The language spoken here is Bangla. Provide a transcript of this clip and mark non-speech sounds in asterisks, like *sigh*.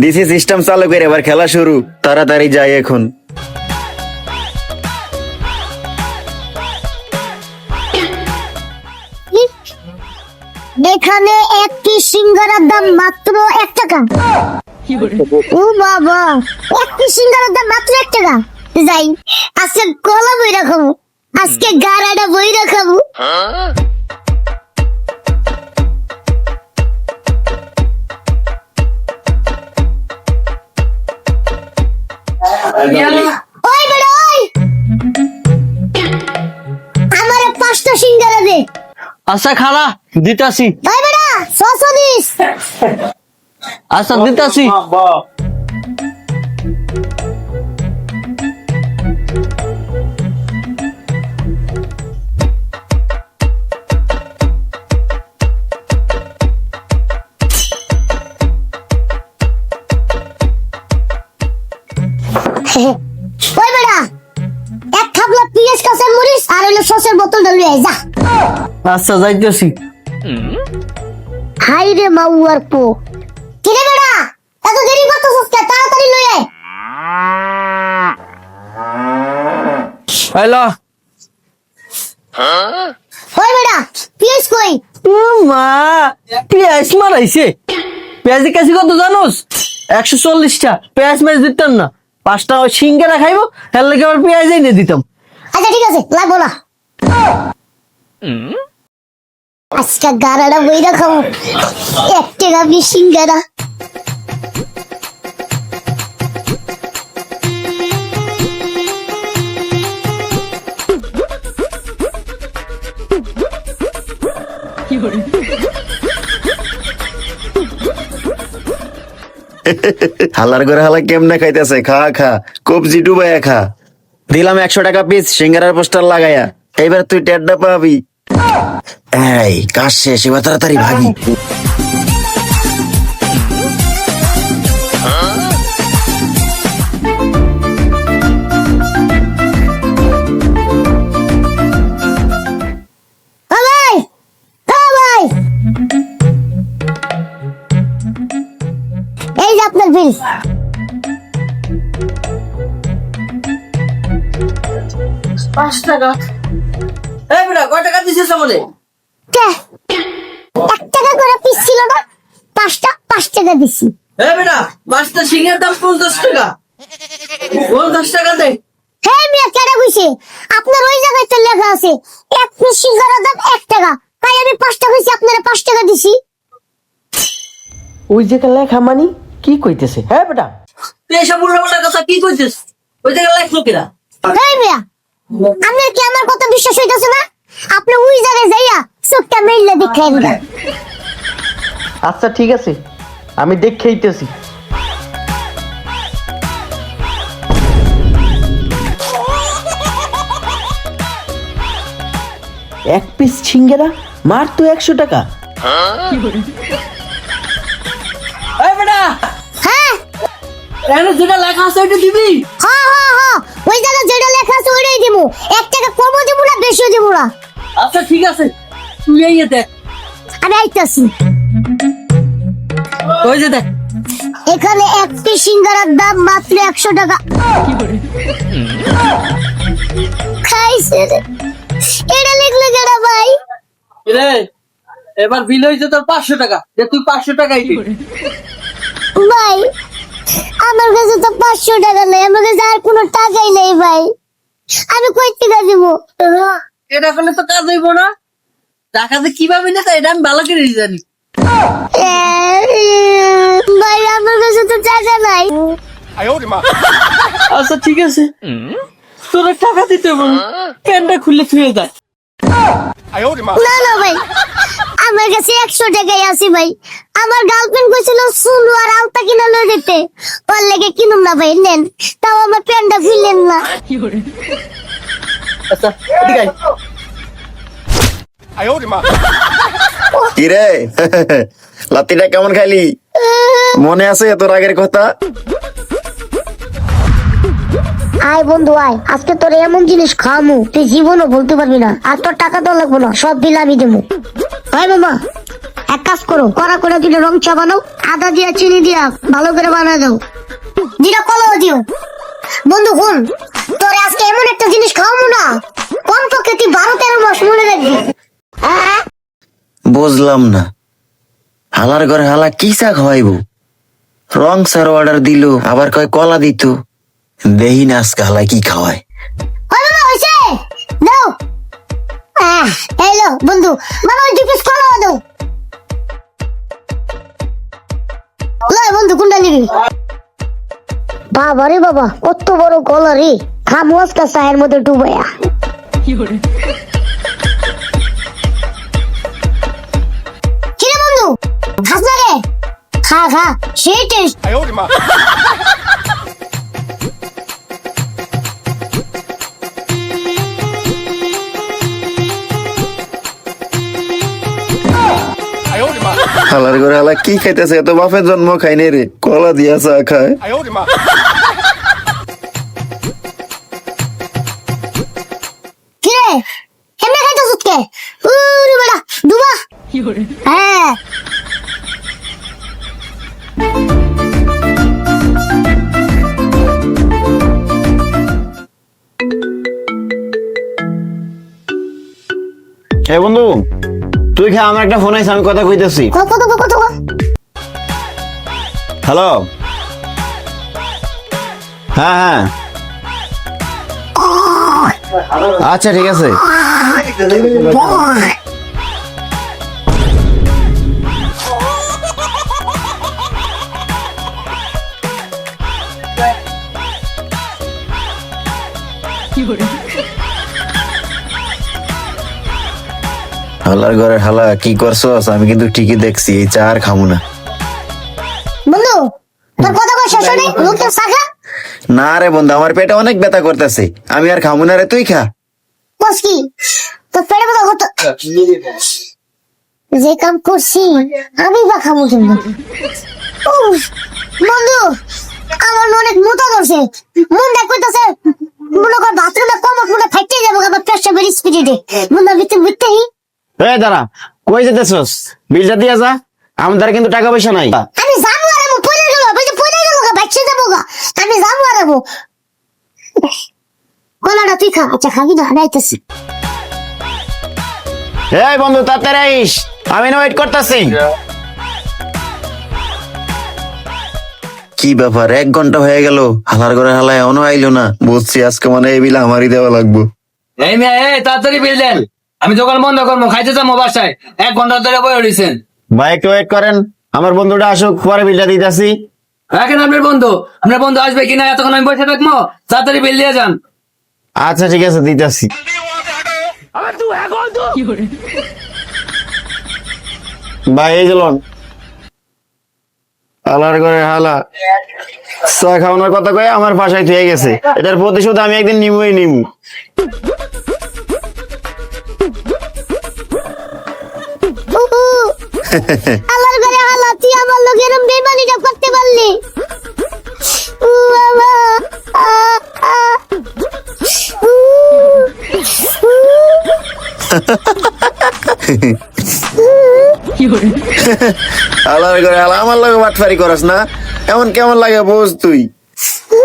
দিছি সিস্টেম চালু করে এবার খেলা শুরু। তাড়াতাড়ি যাই এখন। এখানে একটি সিঙ্গারার দাম মাত্র এক টাকা। ও বাবা একটি সিঙ্গারার দাম মাত্র এক টাকা। যাই আজকে কলা বই খাব। আজকে গারাটা বইরা খাব। ওই বেটা ওই। আমারে পাঁচটা সিঙ্গারা দে। আচ্ছা খালা দিতাছি। ওই দিস। আচ্ছা দিতাছি। ওই বেটা এক খাবলা পিঁয়াজ কাঁচার মরিচ আর হইল সসের বোতলটা লুই আয়, যা। আচ্ছা যাইতেছি। হাই রে মাউয়ার পো। কিরে বেটা এত দেরি করতেছস কে? তাড়াতাড়ি লই আয়। হ্যালো। ওই বেটা পিঁয়াজ কই? মা পেঁয়াজ মারাইছে। পেঁয়াজ কাছে কত জানোস? একশো চল্লিশটা। পেঁয়াজ মেজ দিতাম না। পাঁচটা ওই সিঙ্গারা খাইবো তার লাগে আবার পেঁয়াজ এনে দিতাম। আচ্ছা ঠিক আছে লাগবো না। আজকে গারাটা বইরা খাব। এক টাকা বিশ সিঙ্গারা। হালার করে হালা কেমনে খাইতেছে? খা খা। কবজি ডুবাইয়া খা। দিলাম একশো টাকা পিস সিঙ্গারার পোস্টার লাগাইয়া। এইবার তুই টেড্ডা পাবি। এই, কাজ শেষ, এবার তাড়াতাড়ি ভাগি। এই আপনার পাঁচ টাকা। এই বেটা কয় টাকা দিছিস আমারে কে? এক টাকা করে পিস ছিল না পাঁচটা পাঁচ টাকা দিছি। এই বেটা পাঁচটা সিঙ্গার দাম পঞ্চাশ টাকা। পঞ্চাশ টাকা দে। হ্যাঁ মিয়া কেডা কইছে? আপনার ওই জায়গায় তো লেখা আছে এক পিস সিঙ্গারার দাম এক টাকা। তাই আমি পাঁচ টাকা কইছি আপনারা পাঁচ টাকা দিছি। ওই জায়গা লেখা মানি কি কইতেছে? হ্যাঁ বেটা। তুই এসব উল্টা কথা কি কইছিস ওই জায়গা লেখলো কিরা হ্যাঁ মিয়া আপনার কি আমার কথা বিশ্বাস হইতাছে না? আপনি ওই জায়গায় যাইয়া চোখটা মেললে দেখাই দিবেন আচ্ছা ঠিক আছে। আমি দেখেইতেছি এক পিস সিঙ্গেরা মার তো একশো টাকা। এখানে যেটা লেখা আছে ওইটা দিবি? হ্যাঁ হ্যাঁ হ্যাঁ। ওই জায়গায় যেটা লেখা আছে ওইটাই দিমু এক টাকা কমও দিমু না বেশিও দিমু না। আচ্ছা ঠিক আছে। তুই এই দেখ। আমি আইতাছি। ওই যে দেখ। এখানে একটি সিঙ্গারার দাম মাত্র একশো টাকা। খাইছে রে। এটা লিখলে কেনা ভাই? রে এবার বিল হয়েছে তোর পাঁচশো টাকা। যে তুই পাঁচশো টাকাই দিবি ভাই আমার কাছে তো পাঁচশো টাকা নেই আমার কাছে আর কোনো টাকাই নেই ভাই। আমি কই টাকা দিব? এটা করলে তো কাজ হইব না। টাকা যে কীভাবে না এটা আমি ভালো করে জানি। ভাই আমার কাছে তো টাকা নাই। আচ্ছা ঠিক আছে। তোরা টাকা দিতে না। প্যান্টটা খুলে থুয়ে দেয় না না ভাই আমার কাছে একশো টাকাই আছে ভাই। আমার গার্লফ্রেন্ড কইছিল সুনু আর আলতা কিনা লই দিতে ওর লেগে কিনুম না ভাই নেন। তাও আমার প্যান্টটা খুললেন না। আচ্ছা এদিকে আয়। কিরে লাতিটা কেমন খাইলি? মনে আছে তোর আগের কথা? আয় বন্ধু, আয়। আজকে তোর এমন জিনিস খামু তুই জীবনও বলতে পারবি না। আর তোর টাকা তো লাগবো না, সব বিল আমি দেবো। হয় মামা, এক কাজ করো, কড়া করে দিলে রং চা বানাও, আদা দিয়া, চিনি দিয়া ভালো করে বানা দাও। যেটা কলাও দিও। বন্ধু, শুন, তোর আজকে এমন একটা জিনিস খাওয়াবো না, কমপক্ষে তুই বারো তেরো মাস মনে রাখবি। বুঝলাম না। হালার ঘরে হালা কি চা খাওয়াইব? রং সার অর্ডার দিল, আবার কয় কলা দিত। দেহি না আজকে হালা কি খাওয়ায়? হয় মামা দাও! আহ, এই বন্ধু মামা ওই পিস কলা দাও। লয় বন্ধু কোনটা নিবি? বাবা রে বাবা কত বড় কলা রে। খামু আজকে চায়ের মধ্যে ডুবাইয়া। কিরে বন্ধু খাস না রে খা খা সেই টেস্ট *laughs* হালার ঘরে হালা কি খাইতেছে? এত বাপের জন্ম খাই নাই রে। কলা দিয়া চা খায়। কিরে হ্যাঁ। বন্ধু তুই খা আমার একটা ফোন আছে আমি কথা কইতেছি হ্যালো হ্যাঁ হ্যাঁ আচ্ছা ঠিক আছে হালার ঘরে হালা কি করছস? আমি কিন্তু ঠিকই দেখছি এই চা আর খামু না। বন্ধু তোর কথা কই শেষ হয়নি? লোকটা সাখা। না রে বন্ধু আমার পেটে অনেক ব্যথা করতেছে। আমি আর খামু না রে তুই খা। বস কি? তোর পেটে ব্যথা কত? যে কাম করছি আমি বা খাব কিন্তু বন্ধু আমার অনেক মোটা ধরছে। মন দেখ কইতাছে মনে কর বাথরুমে কমক মনে ফাইটে যাব আবার প্রেসার বেরি স্পিডে মনে ভিতরে ভিতরেই এই দাঁড়া কই যেতেছস? বিলটা দিয়া যা আমার দ্বারা কিন্তু টাকা পয়সা নাই। আমি যাব আর আমি পড়ে গেল পড়ে গেল গা বাচ্চা যাব গা। আমি যাব আর আমি কলাটা তুই খা আচ্ছা খাবি না হারাইতেছি এই বন্ধু তাড়াতাড়ি আইস আমি না ওয়েট করতেছি। কি ব্যাপার এক ঘণ্টা হয়ে গেল হালার করে হালা এখনও আইলো না। বুঝছি আজকে মানে এই বিল আমারই দেওয়া লাগবো। এই মেয়ে এই তাড়াতাড়ি বিল দেন। আমি দোকান বন্ধ করব খাইতে যাব বাসায় এক ঘণ্টা ধরে বয়ে উঠেছেন ভাই একটু ওয়েট করেন। আমার বন্ধুটা আসুক পরে বিলটা দিতেছি। রাখেন আপনার বন্ধু? আপনার বন্ধু আসবে কিনা এতক্ষণ আমি বসে থাকব তাড়াতাড়ি বিল দিয়ে যান। আচ্ছা ঠিক আছে দিতেছি। ভাই এই চলুন হালার করে হালা। চা খাওয়ানোর কথা কয়ে আমার বাসায় থেকে গেছে। এটার প্রতিশোধ আমি একদিন নিবই নিব আমার ঘরে হালা তুই আমার লোক এরম বেমানিটা করতে পারলি উ বাবা আ, আ। উ, উ। হালার করে হালা আমার লগে বাটফারি করস না এমন কেমন লাগে বোঝ তুই উ